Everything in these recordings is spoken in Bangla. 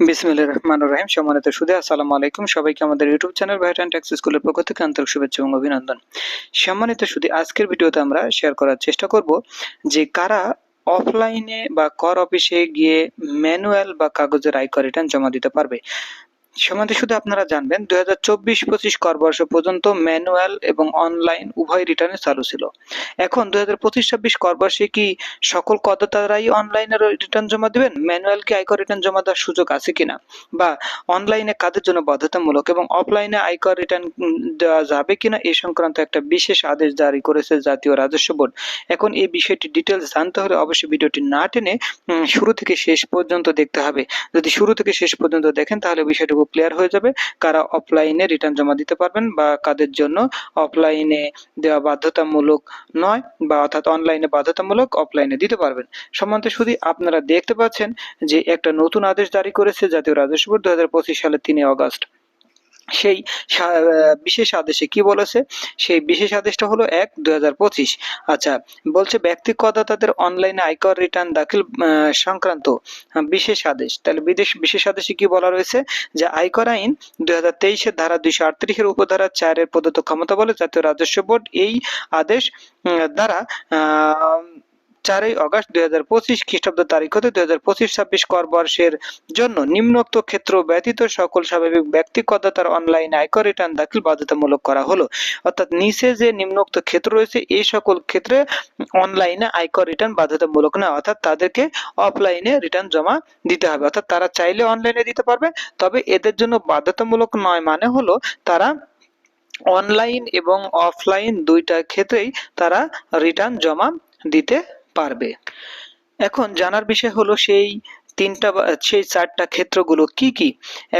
বিসমিল্লাহির রহমান রহিম, সম্মানিত সুদে, আসসালামু আলাইকুম। সবাইকে আমাদের YouTube channel VAT and tax স্কুলের পক্ষ থেকে আন্তরিক শুভেচ্ছা এবং অভিনন্দন। সম্মানিত সুদে, আজকের ভিডিওতে আমরা শেয়ার করার চেষ্টা করব যে কারা অফলাইনে বা কর অফিসে গিয়ে ম্যানুয়াল বা কাগজের আয়কর রিটার্ন জমা দিতে পারবে। সমাধি শুধু আপনারা জানবেন, দুই হাজার চব্বিশ পঁচিশ কর বর্ষ পর্যন্ত ম্যানুয়াল এবং অনলাইন উভয় রিটার্নে চালু ছিল। এখন দুই হাজার পঁচিশ ছাব্বিশ কর বর্ষে কি সকল করদাতারাই অনলাইনে রিটার্ন জমা দেবেন? ম্যানুয়াল কি আয়কর রিটার্ন জমা দেওয়ার সুযোগ আছে কিনা? বা অনলাইনে কাদের জন্য বাধ্যতামূলক এবং অফলাইনে আয়কর রিটার্ন দেওয়া যাবে কিনা এ সংক্রান্ত একটা বিশেষ আদেশ জারি করেছে জাতীয় রাজস্ব বোর্ড। এখন এই বিষয়টি ডিটেলস জানতে হলে অবশ্যই ভিডিওটি না টেনে শুরু থেকে শেষ পর্যন্ত দেখতে হবে। যদি শুরু থেকে শেষ পর্যন্ত দেখেন, তাহলে বিষয়টুকু ক্লিয়ার হয়ে যাবে, কারা অফলাইনে রিটার্ন জমা দিতে পারবেন বা কাদের জন্য অফলাইনে দেওয়া বাধ্যতামূলক নয় বা অর্থাৎ অনলাইনে বাধ্যতামূলক অফলাইনে দিতে পারবেন। সম্বন্ধে শুধু আপনারা দেখতে পাচ্ছেন যে একটা নতুন আদেশ জারি করেছে জাতীয় রাজস্ব বোর্ড দু হাজার পঁচিশ সালের তিনে অগস্ট। সেই বিশেষ আদেশে কি বলেছে? সেই বিশেষ আদেশটা হলো এক দুই আচ্ছা বলছে ব্যক্তি করদাতাদের অনলাইনে আয়কর রিটার্ন দাখিল সংক্রান্ত বিশেষ আদেশ। তাহলে বিদেশ বিশেষ আদেশে কি বলা রয়েছে? যে আয়কর আইন দুই হাজার তেইশের ধারা দুইশো আটত্রিশের উপধারা চারের প্রদত্ত ক্ষমতা বলে জাতীয় রাজস্ব বোর্ড এই আদেশ দ্বারা আহ, চারই অগস্ট দুই হাজার পঁচিশ খ্রিস্টাব্দ তারিখ হতে দুই হাজার পঁচিশ ছাব্বিশ কর বর্ষের জন্য নিম্নোক্ত ক্ষেত্র ব্যতীত সকল স্বাভাবিক ব্যক্তি করদাতার অনলাইন আয়কর রিটার্ন দাখিল বাধ্যতামূলক করা হলো। অর্থাৎ নিচে যে নিম্নোক্ত ক্ষেত্র রয়েছে, এই সকল ক্ষেত্রে অনলাইনে আয়কর রিটার্ন বাধ্যতামূলক না, অর্থাৎ তাদেরকে অফলাইনে রিটার্ন জমা দিতে হবে। অর্থাৎ তারা চাইলে অনলাইনে দিতে পারবে, তবে এদের জন্য বাধ্যতামূলক নয় মানে হলো তারা অনলাইন এবং অফলাইন দুইটা ক্ষেত্রেই তারা রিটার্ন জমা দিতে পারবে। এখন জানার বিষয় হলো সেই তিনটা সেই চারটা ক্ষেত্রগুলো কি কি?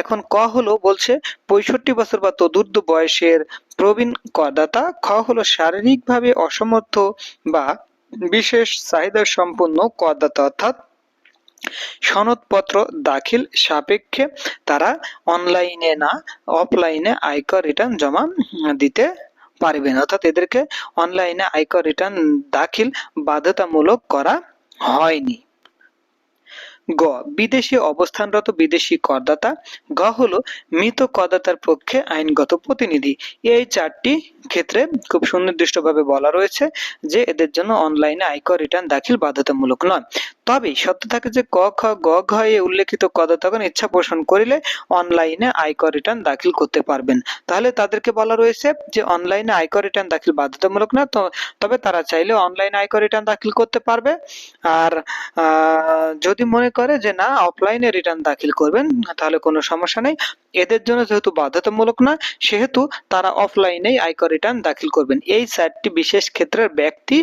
এখন ক হলো বলছে, পঁয়ষট্টি বছর বা তদূর্ধ্ব বয়সের প্রবীণ করদাতা, খ হলো শারীরিকভাবে অসমর্থ বা বিশেষ চাহিদা সম্পন্ন করদাতা, অর্থাৎ সনদপত্র দাখিল সাপেক্ষে তারা অনলাইনে না অফলাইনে আয়কর রিটার্ন জমা দিতে পারবেন। অর্থাৎ এদেরকে অনলাইনে আয়কর রিটার্ন দাখিল বাধ্যতামূলক করা হয়নি। গ, বিদেশে অবস্থানরত বিদেশি করদাতা। গ হলো মৃত করদাতার পক্ষে আইনগত প্রতিনিধি। এই চারটি ক্ষেত্রে খুব সুনির্দিষ্টভাবে বলা রয়েছে যে এদের জন্য অনলাইনে আয়কর রিটার্ন দাখিল বাধ্যতামূলক নয়। তবে সত্য থাকে যে ক, খ, গ, ঘ এ উল্লেখিত করদাতাগণ ইচ্ছা পোষণ করিলে অনলাইনে আয়কর রিটার্ন দাখিল করতে পারবেন। তাহলে তাদেরকে বলা রয়েছে যে অনলাইনে আয়কর রিটার্ন দাখিল বাধ্যতামূলক না, তো তবে তারা চাইলে অনলাইনে আয়কর রিটার্ন দাখিল করতে পারবে। আর যদি মনে করে যে না, অফলাইনে রিটার্ন দাখিল করবেন, তাহলে কোনো সমস্যা নেই। এদের জন্য যেহেতু বাধ্যতামূলক না, সেহেতু তারা অফলাইনেই আয়কর রিটার্ন দাখিল করবেন। এই চারটি বিশেষ ক্ষেত্রের ব্যক্তি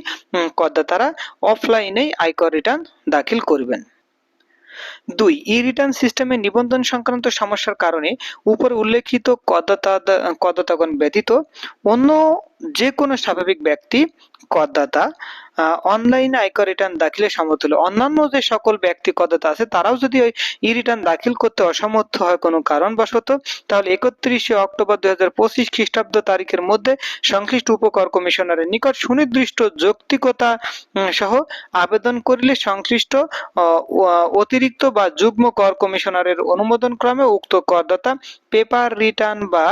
করদাতারা অফলাইনেই আয়কর রিটার্ন দাখিল করবেন। দুই ই রিটার্ন সিস্টেমে নিবন্ধন সংক্রান্ত সমস্যার কারণে উপর উল্লেখিত করদাতা, করদাতাগণ ব্যতীত অন্য যে কোনো স্বাভাবিক ব্যক্তি, করদাতা অনলাইনে আয়কর রিটার্ন দাখিলে সমতুল্য অন্যান্য যে সকল ব্যক্তি, করদাতা আছে, তারাও যদি ওই ই রিটার্ন দাখিল করতে অসমর্থ হয় কোনো কারণবশত, তাহলে একত্রিশে অক্টোবর দুই হাজার পঁচিশ খ্রিস্টাব্দ তারিখের মধ্যে সংশ্লিষ্ট উপকর কমিশনারের নিকট সুনির্দিষ্ট যৌক্তিকতা সহ আবেদন করিলে সংশ্লিষ্ট অতিরিক্ত বা যুগ্ম কর কমিশনারের অনুমোদন ক্রমে উক্ত করদাতা পেপার রিটার্ন বা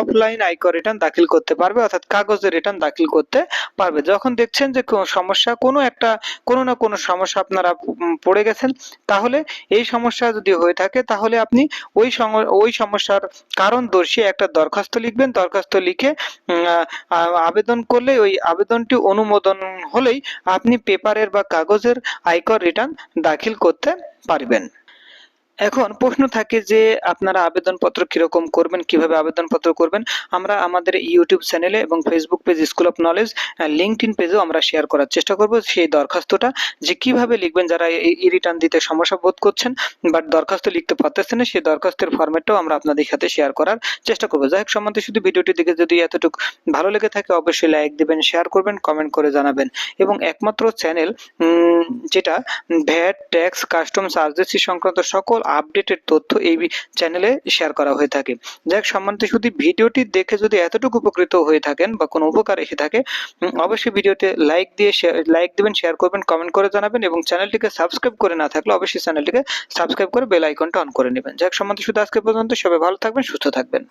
অফলাইন আয়কর রিটার্ন দাখিল করতে পারবে, অর্থাৎ কাগজের রিটার্ন দাখিল করতে পারবে। যখন দেখছেন যে সমস্যা, কোনো একটা, কোনো না কোনো সমস্যা আপনারা পড়ে গেছেন, তাহলে এই সমস্যা যদি হয়ে থাকে, তাহলে আপনি ওই ওই সমস্যার কারণ দর্শিয়ে একটা দরখাস্ত লিখবেন। দরখাস্ত লিখে আবেদন করলে ওই আবেদনটি অনুমোদন হলেই আপনি পেপারের বা কাগজের আয়কর রিটার্ন দাখিল করতে পারবেন। এখন প্রশ্ন থাকে যে আপনারা আবেদনপত্র কীরকম করবেন, কীভাবে আবেদনপত্র করবেন? আমরা আমাদের ইউটিউব চ্যানেলে এবং Facebook page school of knowledge LinkedIn পেজেও আমরা শেয়ার করার চেষ্টা করব সেই দরখাস্তটা, যে কীভাবে লিখবেন, যারা ই রিটার্ন দিতে সমস্যা বোধ করছেন বাট দরখাস্ত লিখতে পারতেছেন না, সেই দরখাস্তের ফরম্যাটটাও আমরা আপনাদের সাথে শেয়ার করার চেষ্টা করব। যাই হোক, সম্বন্ধে শুধু ভিডিওটি দেখে যদি এতটুকু ভালো লেগে থাকে, অবশ্যই লাইক দিবেন শেয়ার করবেন কমেন্ট করে জানাবেন। এবং একমাত্র চ্যানেল যেটা ভ্যাট ট্যাক্স কাস্টমস আরজিসি সংক্রান্ত সকল আপডেটেড তথ্য এই চ্যানেলে শেয়ার করা হয়ে থাকে। যাক, সম্মানিত শুধু ভিডিওটি দেখে যদি এতটুকু উপকৃত হয়ে থাকেন বা কোনো উপকার এসে থাকে অবশ্যই ভিডিওতে লাইক দিয়ে লাইক দিবেন শেয়ার করবেন কমেন্ট করে জানাবেন এবং চ্যানেলটিকে সাবস্ক্রাইব করে না থাকলে অবশ্যই চ্যানেলটিকে সাবস্ক্রাইব করে বেল আইকনটা অন করে নেবেন। যাক, সম্মানিত শুধু আজকে পর্যন্ত সবাই ভালো থাকবেন, সুস্থ থাকবেন।